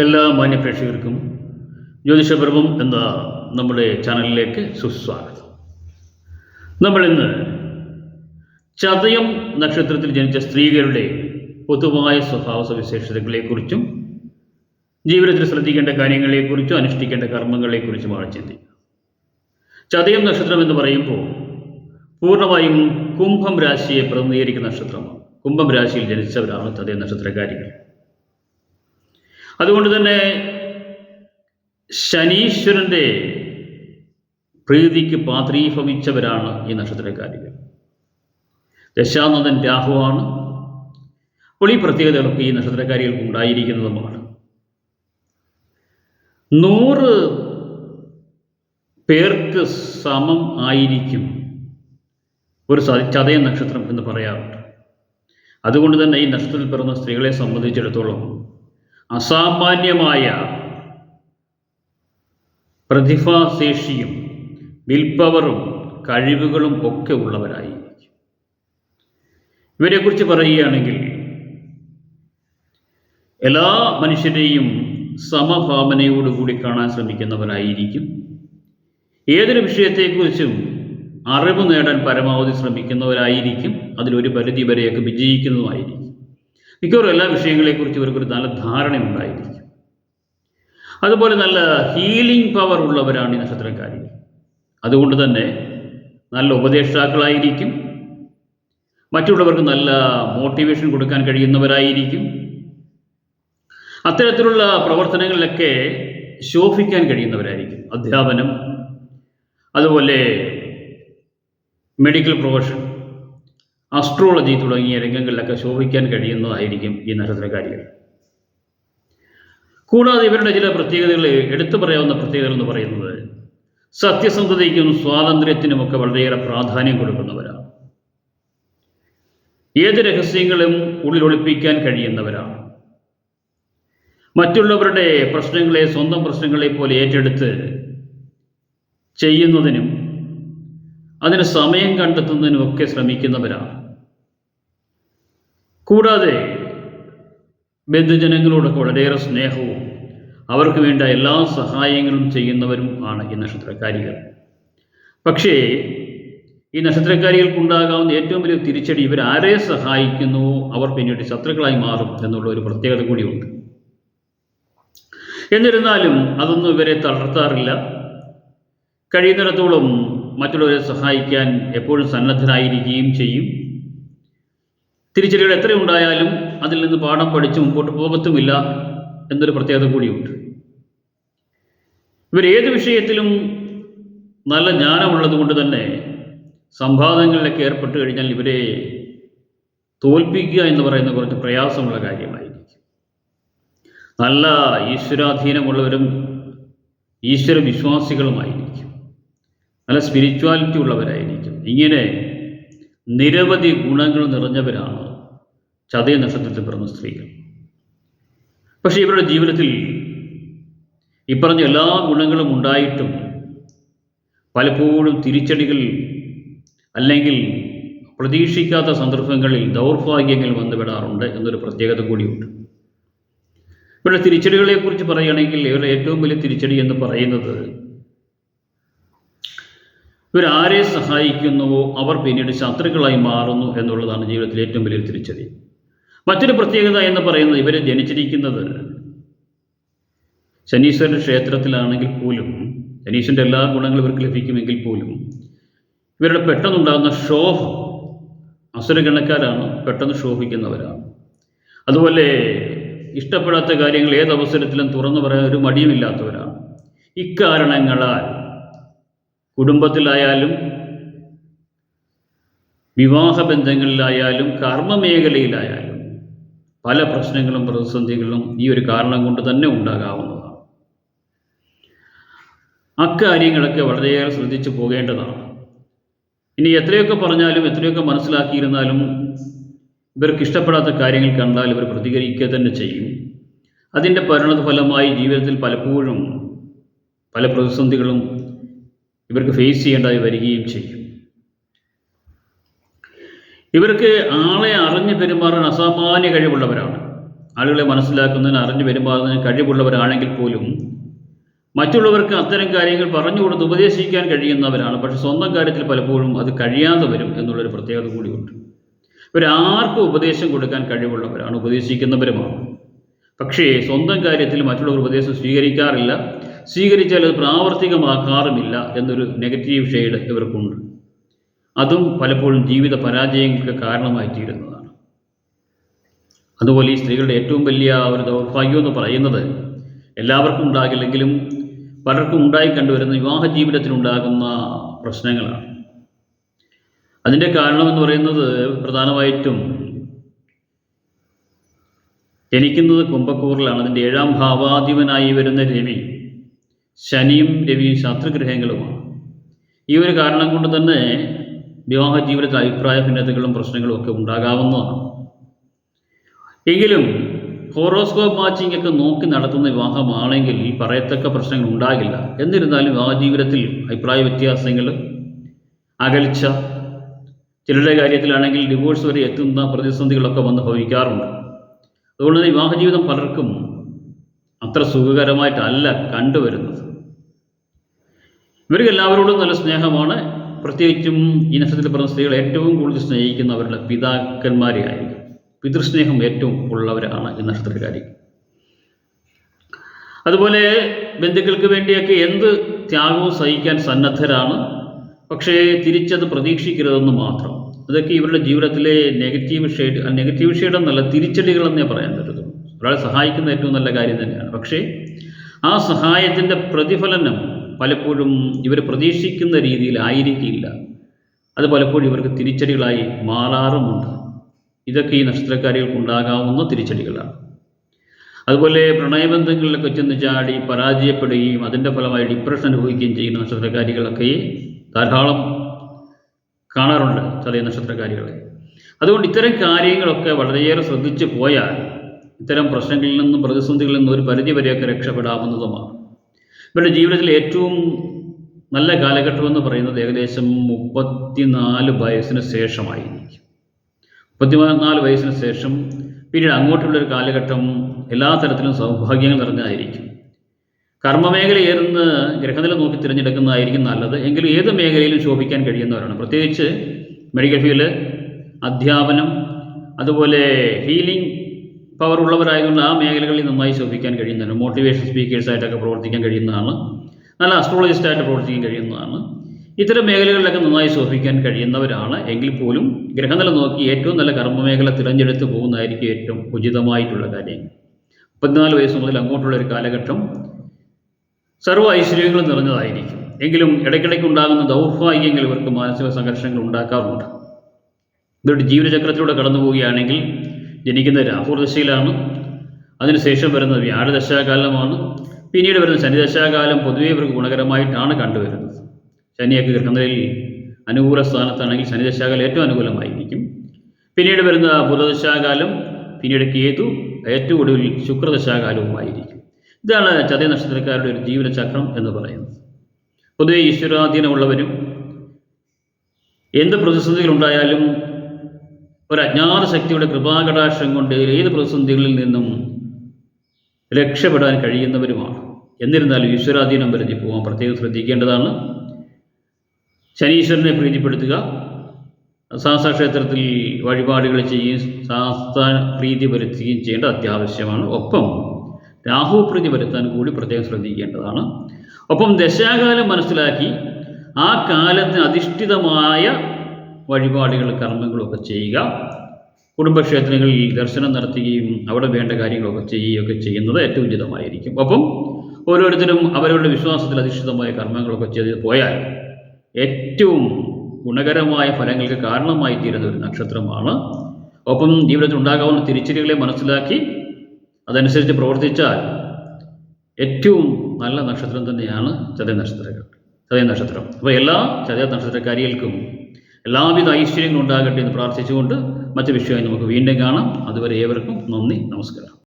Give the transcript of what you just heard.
എല്ലാ മാന്യപ്രേക്ഷകർക്കും ജ്യോതിഷപ്രഭം എന്ന നമ്മുടെ ചാനലിലേക്ക് സുസ്വാഗതം. നമ്മളിന്ന് ചതയം നക്ഷത്രത്തിൽ ജനിച്ച സ്ത്രീകളുടെ പൊതുവായ സ്വഭാവ സവിശേഷതകളെക്കുറിച്ചും ജീവിതത്തിൽ ശ്രദ്ധിക്കേണ്ട കാര്യങ്ങളെക്കുറിച്ചും അനുഷ്ഠിക്കേണ്ട കർമ്മങ്ങളെക്കുറിച്ചുമാണ് ചിന്തിക്കുക ചതയം നക്ഷത്രം എന്ന് പറയുമ്പോൾ പൂർണമായും കുംഭം രാശിയെ പ്രതിനിധീകരിക്കുന്ന നക്ഷത്രമാണ്. കുംഭം രാശിയിൽ ജനിച്ചവരാണ് ചതയം നക്ഷത്രക്കാരികൾ അതുകൊണ്ട് തന്നെ ശനീശ്വരന്റെ പ്രീതിക്ക് പാത്രീഭവിച്ചവരാണ് ഈ നക്ഷത്രക്കാരികൾ. ദശാനന്ദൻ രാഹുവാണ് അപ്പോൾ ഈ പ്രത്യേകതകളൊക്കെ ഈ നക്ഷത്രക്കാരികൾക്ക് ഉണ്ടായിരിക്കുന്നതുമാണ്. നൂറ് പേർക്ക് സമം ആയിരിക്കും ഒരു ചതയ നക്ഷത്രം എന്ന് പറയാറുണ്ട്. അതുകൊണ്ട് തന്നെ ഈ നക്ഷത്രത്തിൽ പിറന്ന സ്ത്രീകളെ സംബന്ധിച്ചിടത്തോളം അസാമാന്യമായ പ്രതിഭാശേഷിയും വിൽപ്പവറും കഴിവുകളും ഒക്കെ ഉള്ളവരായിരിക്കും. ഇവരെക്കുറിച്ച് പറയുകയാണെങ്കിൽ എല്ലാ മനുഷ്യരെയും സമഭാവനയോടുകൂടി കാണാൻ ശ്രമിക്കുന്നവരായിരിക്കും. ഏതൊരു വിഷയത്തെക്കുറിച്ചും അറിവ് നേടാൻ പരമാവധി ശ്രമിക്കുന്നവരായിരിക്കും. അതിലൊരു പരിധി വരെയൊക്കെ വിജയിക്കുന്നതുമായിരിക്കും. മിക്കവാറും എല്ലാ വിഷയങ്ങളെക്കുറിച്ച് ഇവർക്കൊരു നല്ല ധാരണയുണ്ടായിരിക്കും. അതുപോലെ നല്ല ഹീലിംഗ് പവർ ഉള്ളവരാണ് ഈ നക്ഷത്രക്കാരികൾ അതുകൊണ്ട് തന്നെ നല്ല ഉപദേഷ്ടാക്കളായിരിക്കും. മറ്റുള്ളവർക്ക് നല്ല മോട്ടിവേഷൻ കൊടുക്കാൻ കഴിയുന്നവരായിരിക്കും. അത്തരത്തിലുള്ള പ്രവർത്തനങ്ങളിലൊക്കെ ശോഭിക്കാൻ കഴിയുന്നവരായിരിക്കും. അധ്യാപനം അതുപോലെ മെഡിക്കൽ പ്രൊഫഷൻ അസ്ട്രോളജി തുടങ്ങിയ രംഗങ്ങളിലൊക്കെ ശോഭിക്കാൻ കഴിയുന്നതായിരിക്കും ഈ നക്ഷത്രകാരികൾ കൂടാതെ ഇവരുടെ ചില പ്രത്യേകതകൾ എടുത്തു പറയാവുന്ന പ്രത്യേകതകൾ എന്ന് പറയുന്നത് സത്യസന്ധതയ്ക്കും സ്വാതന്ത്ര്യത്തിനുമൊക്കെ വളരെയേറെ പ്രാധാന്യം കൊടുക്കുന്നവരാണ്. ഏത് രഹസ്യങ്ങളും ഉള്ളിൽ ഒളിപ്പിക്കാൻ കഴിയുന്നവരാണ്. മറ്റുള്ളവരുടെ പ്രശ്നങ്ങളെ സ്വന്തം പ്രശ്നങ്ങളെ പോലെ ഏറ്റെടുത്ത് ചെയ്യുന്നതിനും അതിന് സമയം കണ്ടെത്തുന്നതിനുമൊക്കെ ശ്രമിക്കുന്നവരാണ്. കൂടാതെ ബന്ധുജനങ്ങളോടൊക്കെ വളരെയേറെ സ്നേഹവും അവർക്ക് വേണ്ട എല്ലാ സഹായങ്ങളും ചെയ്യുന്നവരും ആണ് ഈ നക്ഷത്രക്കാരികൾ. പക്ഷേ ഈ നക്ഷത്രക്കാരികൾക്കുണ്ടാകാവുന്ന ഏറ്റവും വലിയ തിരിച്ചടി ഇവർ ആരെ സഹായിക്കുന്നുവോ അവർ പിന്നീട് ശത്രുക്കളായി മാറും എന്നുള്ള ഒരു പ്രത്യേകത കൂടിയുണ്ട്. എന്നിരുന്നാലും അതൊന്നും ഇവരെ തളർത്താറില്ല. കഴിയുന്നിടത്തോളം മറ്റുള്ളവരെ സഹായിക്കാൻ എപ്പോഴും സന്നദ്ധരായിരിക്കുകയും ചെയ്യും. തിരിച്ചടികൾ എത്രയുണ്ടായാലും അതിൽ നിന്ന് പാഠം പഠിച്ച് മുമ്പോട്ട് പോകത്തുമില്ല എന്നൊരു പ്രത്യേകത കൂടിയുണ്ട്. ഇവർ ഏത് വിഷയത്തിലും നല്ല ജ്ഞാനമുള്ളത് കൊണ്ട് തന്നെ സംവാദങ്ങളിലൊക്കെ ഏർപ്പെട്ട് കഴിഞ്ഞാൽ ഇവരെ തോൽപ്പിക്കുക എന്ന് പറയുന്ന കുറച്ച് പ്രയാസമുള്ള കാര്യമായിരിക്കും. നല്ല ഈശ്വരാധീനമുള്ളവരും ഈശ്വര വിശ്വാസികളുമായിരിക്കും നല്ല സ്പിരിച്വാലിറ്റി ഉള്ളവരായിരിക്കും. ഇങ്ങനെ നിരവധി ഗുണങ്ങൾ നിറഞ്ഞവരാണ് ചതയ നക്ഷത്രത്തിൽ പിറന്ന സ്ത്രീകൾ. പക്ഷേ ഇവരുടെ ജീവിതത്തിൽ ഈ പറഞ്ഞ എല്ലാ ഗുണങ്ങളും ഉണ്ടായിട്ടും പലപ്പോഴും തിരിച്ചടികൾ അല്ലെങ്കിൽ പ്രതീക്ഷിക്കാത്ത സന്ദർഭങ്ങളിൽ ദൗർഭാഗ്യങ്ങൾ വന്നുവിടാറുണ്ട് എന്നൊരു പ്രത്യേകത കൂടിയുണ്ട്. ഇവരുടെ തിരിച്ചടികളെക്കുറിച്ച് പറയുകയാണെങ്കിൽ ഇവരുടെ ഏറ്റവും വലിയ തിരിച്ചടി എന്ന് പറയുന്നത് ഇവരാരെ സഹായിക്കുന്നുവോ അവർ പിന്നീട് ശത്രുക്കളായി മാറുന്നു എന്നുള്ളതാണ് ജീവിതത്തിലെ ഏറ്റവും വലിയൊരു തിരിച്ചടി. മറ്റൊരു പ്രത്യേകത എന്ന് പറയുന്നത് ഇവർ ജനിച്ചിരിക്കുന്നത് ശനീശ്വരന്റെ ക്ഷേത്രത്തിലാണെങ്കിൽ പോലും ശനീശ്വരന്റെ എല്ലാ ഗുണങ്ങളും ഇവർക്ക് ലഭിക്കുമെങ്കിൽ പോലും ഇവരുടെ പെട്ടെന്നുണ്ടാകുന്ന ശോഭം അസുരഗണക്കാരാണ് പെട്ടെന്ന് ശോഭിക്കുന്നവരാണ് അതുപോലെ ഇഷ്ടപ്പെടാത്ത കാര്യങ്ങൾ ഏത് അവസരത്തിലും തുറന്നു പറയാൻ ഒരു മടിയുമില്ലാത്തവരാണ്. ഇക്കാരണങ്ങളാൽ കുടുംബത്തിലായാലും വിവാഹ ബന്ധങ്ങളിലായാലും കർമ്മമേഖലയിലായാലും പല പ്രശ്നങ്ങളും പ്രതിസന്ധികളും ഈ ഒരു കാരണം കൊണ്ട് തന്നെ ഉണ്ടാകാവുന്നതാണ്. അക്കാര്യങ്ങളൊക്കെ വളരെയേറെ ശ്രദ്ധിച്ചു പോകേണ്ടതാണ്. ഇനി എത്രയൊക്കെ പറഞ്ഞാലും എത്രയൊക്കെ മനസ്സിലാക്കിയിരുന്നാലും ഇവർക്ക് ഇഷ്ടപ്പെടാത്ത കാര്യങ്ങൾ കണ്ടാൽ ഇവർ പ്രതികരിക്കുക തന്നെ ചെയ്യും. അതിന്റെ പരിണതഫലമായി ജീവിതത്തിൽ പലപ്പോഴും പല പ്രതിസന്ധികളും ഇവർക്ക് ഫേസ് ചെയ്യേണ്ടതായി വരികയും ചെയ്യും. ഇവർക്ക് ആളെ അറിഞ്ഞു പെരുമാറാൻ അസാമാന്യ കഴിവുള്ളവരാണ്. ആളുകളെ മനസ്സിലാക്കുന്നതിന് അറിഞ്ഞു പെരുമാറുന്നതിന് കഴിവുള്ളവരാണെങ്കിൽ പോലും മറ്റുള്ളവർക്ക് അത്തരം കാര്യങ്ങൾ പറഞ്ഞു കൊടുത്ത് ഉപദേശിക്കാൻ കഴിയുന്നവരാണ്. പക്ഷെ സ്വന്തം കാര്യത്തിൽ പലപ്പോഴും അത് കഴിയാതെ വരും എന്നുള്ളൊരു പ്രത്യേകത കൂടിയുണ്ട്. ഇവരാർക്കും ഉപദേശം കൊടുക്കാൻ കഴിവുള്ളവരാണ് ഉപദേശിക്കുന്നവരുമാണ്. പക്ഷേ സ്വന്തം കാര്യത്തിൽ മറ്റുള്ളവർ ഉപദേശം സ്വീകരിക്കാറില്ല. സ്വീകരിച്ചാൽ അത് പ്രാവർത്തികമാക്കാറുമില്ല എന്നൊരു നെഗറ്റീവ് ഷെയ്ഡ് ഇവർക്കുണ്ട്. അതും പലപ്പോഴും ജീവിത പരാജയങ്ങൾക്ക് കാരണമായി തീരുന്നതാണ്. അതുപോലെ ഈ സ്ത്രീകളുടെ ഏറ്റവും വലിയ ഒരു ദൗർഭാഗ്യം എന്ന് പറയുന്നത് എല്ലാവർക്കും ഉണ്ടാകില്ലെങ്കിലും പലർക്കും ഉണ്ടായി കണ്ടുവരുന്ന വിവാഹ ജീവിതത്തിലുണ്ടാകുന്ന പ്രശ്നങ്ങളാണ്. അതിന്റെ കാരണമെന്ന് പറയുന്നത് പ്രധാനമായിട്ടും ജനിക്കുന്നത് കുംഭക്കൂറിലാണ്. അതിന്റെ ഏഴാം ഭാവാധിപനായി വരുന്ന രവി ശനിയും രവിയും ശത്രുഗ്രഹങ്ങളുമാണ്. ഈ ഒരു കാരണം കൊണ്ട് തന്നെ വിവാഹ ജീവിതത്തിൽ അഭിപ്രായ ഭിന്നതകളും പ്രശ്നങ്ങളും ഒക്കെ ഉണ്ടാകാവുന്നതാണ്. എങ്കിലും ഹോറോസ്കോപ്പ് മാച്ചിങ് ഒക്കെ നോക്കി നടത്തുന്ന വിവാഹമാണെങ്കിൽ ഈ പറയത്തക്ക പ്രശ്നങ്ങൾ ഉണ്ടാകില്ല. എന്നിരുന്നാലും വിവാഹ ജീവിതത്തിൽ അഭിപ്രായ വ്യത്യാസങ്ങൾ അകൽച്ച ചിലരുടെ കാര്യത്തിലാണെങ്കിൽ ഡിവോഴ്സ് വരെ എത്തുന്ന പ്രതിസന്ധികളൊക്കെ വന്ന് ഭവിക്കാറുണ്ട്. അതുകൊണ്ട് തന്നെ വിവാഹ ജീവിതം പലർക്കും അത്ര സുഖകരമായിട്ടല്ല കണ്ടുവരുന്നത്. ഇവർക്ക് എല്ലാവരോടും നല്ല സ്നേഹമാണ്. പ്രത്യേകിച്ചും ഈ നക്ഷത്രത്തിൽ പറഞ്ഞ സ്ത്രീകൾ ഏറ്റവും കൂടുതൽ സ്നേഹിക്കുന്ന അവരുടെ പിതാക്കന്മാരെ ആയിരിക്കും പിതൃസ്നേഹം ഏറ്റവും ഉള്ളവരാണ് ഈ നക്ഷത്രക്കാരി. അതുപോലെ ബന്ധുക്കൾക്ക് വേണ്ടിയൊക്കെ എന്ത് ത്യാഗവും സഹിക്കാൻ സന്നദ്ധരാണ്. പക്ഷേ തിരിച്ചത് പ്രതീക്ഷിക്കരുതെന്ന് മാത്രം. അതൊക്കെ ഇവരുടെ ജീവിതത്തിലെ നെഗറ്റീവ് ഷെയ്ഡ് നെഗറ്റീവ് ഷെയ്ഡ് എന്നല്ല തിരിച്ചടികളെന്നേ പറയാൻ പറ്റുള്ളൂ ഒരാളെ സഹായിക്കുന്ന ഏറ്റവും നല്ല കാര്യം തന്നെയാണ്. പക്ഷേ ആ സഹായത്തിന്റെ പ്രതിഫലനം പലപ്പോഴും ഇവർ പ്രതീക്ഷിക്കുന്ന രീതിയിലായിരിക്കില്ല അത് പലപ്പോഴും ഇവർക്ക് തിരിച്ചടികളായി മാറാറുമുണ്ട്. ഇതൊക്കെ ഈ നക്ഷത്രക്കാരികൾക്ക് ഉണ്ടാകാവുന്ന തിരിച്ചടികളാണ്. അതുപോലെ പ്രണയബന്ധങ്ങളിലൊക്കെ ചെന്ന് ചാടി പരാജയപ്പെടുകയും അതിന്റെ ഫലമായി ഡിപ്രഷൻ അനുഭവിക്കുകയും ചെയ്യുന്ന നക്ഷത്രക്കാരികളൊക്കെ ധാരാളം കാണാറുണ്ട് ചെറിയ നക്ഷത്രക്കാരികളെ. അതുകൊണ്ട് ഇത്തരം കാര്യങ്ങളൊക്കെ വളരെയേറെ ശ്രദ്ധിച്ചു പോയാൽ ഇത്തരം പ്രശ്നങ്ങളിൽ നിന്നും പ്രതിസന്ധികളിൽ നിന്നും ഒരു പരിധി വരെയൊക്കെ രക്ഷപ്പെടാവുന്നതുമാണ്. ഇവരുടെ ജീവിതത്തിൽ ഏറ്റവും നല്ല കാലഘട്ടം എന്ന് പറയുന്നത് ഏകദേശം മുപ്പത്തിനാല് വയസ്സിന് ശേഷമായിരിക്കും. മുപ്പത്തിനാല് വയസ്സിന് ശേഷം പിന്നീട് അങ്ങോട്ടുള്ളൊരു കാലഘട്ടം എല്ലാ തരത്തിലും സൗഭാഗ്യങ്ങൾ നിറഞ്ഞതായിരിക്കും. കർമ്മമേഖലയേറുന്ന ഗ്രഹനില നോക്കി തിരഞ്ഞെടുക്കുന്നതായിരിക്കും നല്ലത്. എങ്കിലും ഏത് മേഖലയിലും ശോഭിക്കാൻ കഴിയുന്നവരാണ്. പ്രത്യേകിച്ച് മെഡിക്കൽ ഫീൽഡ് അധ്യാപനം അതുപോലെ ഹീലിംഗ് പവർ ഉള്ളവരായതുകൊണ്ട് ആ മേഖലകളിൽ നന്നായി ശോഭിക്കാൻ കഴിയുന്നതാണ്. മോട്ടിവേഷൻ സ്പീക്കേഴ്സായിട്ടൊക്കെ പ്രവർത്തിക്കാൻ കഴിയുന്നതാണ്. നല്ല അസ്ട്രോളജിസ്റ്റായിട്ട് പ്രവർത്തിക്കാൻ കഴിയുന്നതാണ്. ഇത്തരം മേഖലകളിലൊക്കെ നന്നായി ശോഭിക്കാൻ കഴിയുന്നവരാണ്. എങ്കിൽ പോലും ഗ്രഹനില നോക്കി ഏറ്റവും നല്ല കർമ്മമേഖല തിരഞ്ഞെടുത്ത് പോകുന്നതായിരിക്കും ഏറ്റവും ഉചിതമായിട്ടുള്ള കാര്യം. മുപ്പത്തിനാല് വയസ്സ് മുതൽ അങ്ങോട്ടുള്ള ഒരു കാലഘട്ടം സർവ ഐശ്വര്യങ്ങളും നിറഞ്ഞതായിരിക്കും. എങ്കിലും ഇടയ്ക്കിടയ്ക്ക് ഉണ്ടാകുന്ന ദൗർഭാഗ്യങ്ങൾ ഇവർക്ക് മാനസിക സംഘർഷങ്ങൾ ഉണ്ടാക്കാറുണ്ട്. ഇവരുടെ ജീവിതചക്രത്തിലൂടെ കടന്നു പോവുകയാണെങ്കിൽ ജനിക്കുന്ന രാഹുർദശയിലാണ് അതിനുശേഷം വരുന്നത് വ്യാഴദശാകാലമാണ് പിന്നീട് വരുന്ന ശനിദശാകാലം പൊതുവെ ഇവർക്ക് ഗുണകരമായിട്ടാണ് കണ്ടുവരുന്നത്. ശനിയൊക്കെ ഗൃഹനിലയിൽ അനുകൂല സ്ഥാനത്താണെങ്കിൽ ശനിദശാകാലം ഏറ്റവും അനുകൂലമായിരിക്കും. പിന്നീട് വരുന്ന ബുധദശാകാലം പിന്നീട് കേതു ഏറ്റവും ഒടുവിൽ ശുക്രദശാകാലവുമായിരിക്കും ഇതാണ് ചതയ നക്ഷത്രക്കാരുടെ ഒരു ജീവിതചക്രം എന്ന് പറയുന്നത്. പൊതുവെ ഈശ്വരാധീനമുള്ളവരും എന്ത് പ്രതിസന്ധികളുണ്ടായാലും ഒരു അജ്ഞാത ശക്തിയുടെ കൃപാകടാക്ഷം കൊണ്ട് ഏത് പ്രതിസന്ധികളിൽ നിന്നും രക്ഷപ്പെടാൻ കഴിയുന്നവരുമാണ്. എന്നിരുന്നാലും ഈശ്വരാധീനം വരുത്തി പോകാൻ പ്രത്യേകം ശ്രദ്ധിക്കേണ്ടതാണ്. ശനീശ്വരനെ പ്രീതിപ്പെടുത്തുക. ശാസ്ത്ര ക്ഷേത്രത്തിൽ വഴിപാടുകൾ ചെയ്യുകയും ശാസ്ത്ര പ്രീതി വരുത്തുകയും ചെയ്യേണ്ടത് അത്യാവശ്യമാണ്. ഒപ്പം രാഹു പ്രീതി വരുത്താൻ കൂടി പ്രത്യേകം ശ്രദ്ധിക്കേണ്ടതാണ്. ഒപ്പം ദശാകാലം മനസ്സിലാക്കി ആ കാലത്തിന് അധിഷ്ഠിതമായ വഴിപാടുകൾ കർമ്മങ്ങളൊക്കെ ചെയ്യുക. കുടുംബക്ഷേത്രങ്ങളിൽ ദർശനം നടത്തുകയും അവിടെ വേണ്ട കാര്യങ്ങളൊക്കെ ചെയ്യുകയൊക്കെ ചെയ്യുന്നത് ഏറ്റവും ഉചിതമായിരിക്കും. അപ്പം ഓരോരുത്തരും അവരവരുടെ വിശ്വാസത്തിൽ അധിഷ്ഠിതമായ കർമ്മങ്ങളൊക്കെ ചെയ്ത് പോയാൽ ഏറ്റവും ഗുണകരമായ ഫലങ്ങൾക്ക് കാരണമായി തീരുന്ന ഒരു നക്ഷത്രമാണ്. ഒപ്പം ജീവിതത്തിൽ ഉണ്ടാകാവുന്ന തിരിച്ചടികളെ മനസ്സിലാക്കി അതനുസരിച്ച് പ്രവർത്തിച്ചാൽ ഏറ്റവും നല്ല നക്ഷത്രം തന്നെയാണ് ചതയ നക്ഷത്രങ്ങൾ ചതയ നക്ഷത്രം അപ്പോൾ എല്ലാ ചതയ നക്ഷത്രക്കാരികൾക്കും എല്ലാവിധ ഐശ്വര്യങ്ങളും ഉണ്ടാകട്ടെ എന്ന് പ്രാർത്ഥിച്ചുകൊണ്ട് മറ്റു വിഷയമായി നമുക്ക് വീണ്ടും കാണാം. അതുവരെ ഏവർക്കും നന്ദി നമസ്കാരം.